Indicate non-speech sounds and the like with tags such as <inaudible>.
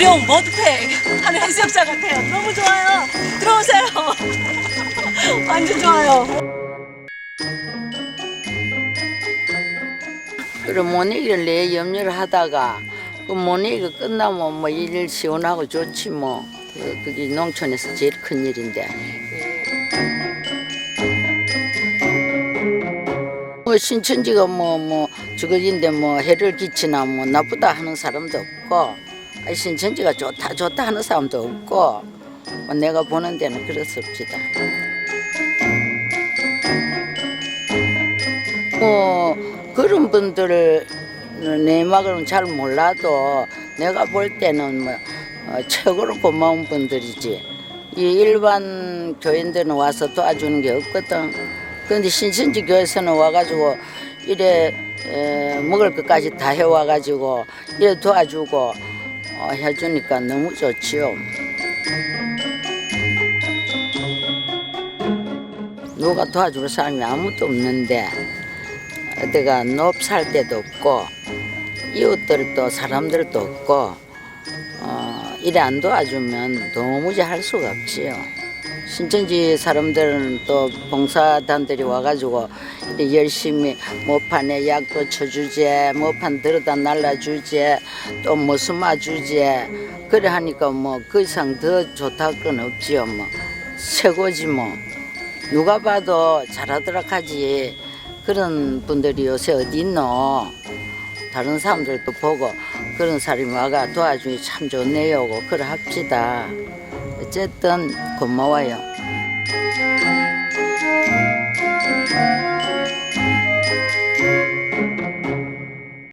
어려운 머드팩 하는 해수욕장 같아요. 너무 좋아요. 들어오세요. <laughs> 완전 좋아요. 그럼 모내기를 내 염려를 하다가 그 모내기가 끝나면 뭐 일 시원하고 좋지 뭐 그- 그게 농촌에서 제일 큰 일인데 뭐 신천지가 뭐 뭐 저거인데 뭐 해를 끼치나 뭐 나쁘다 하는 사람도 없고 신천지가 좋다 좋다 하는 사람도 없고 뭐 내가 보는 데는 그렇습니다. 뭐 그런 분들을 내막으로는 잘 몰라도 내가 볼 때는 뭐 어, 최고로 고마운 분들이지. 이 일반 교인들은 와서 도와주는 게 없거든. 그런데 신천지 교회에서는 와가지고 이래 에, 먹을 것까지 다 해와가지고 이래 도와주고 어, 해주니까 너무 좋지요. 누가 도와줄 사람이 아무도 없는데 어디가 높살 데도 없고 이웃들도 사람들도 없고 어, 이래 안 도와주면 도무지 할 수가 없지요. 신천지 사람들은 또 봉사단들이 와가지고 열심히 모판에 약도 쳐주지, 모판 들어다 날라주지, 또뭐 숨어주지. 그래 하니까 뭐 그 이상 더 좋다 건 없지요. 뭐 최고지 뭐. 누가 봐도 잘하더라 하지 그런 분들이 요새 어디 있노 다른 사람들도 보고 그런 사람이 와가 도와주니 참 좋네요 하고 그래 합시다 어쨌든 고마워요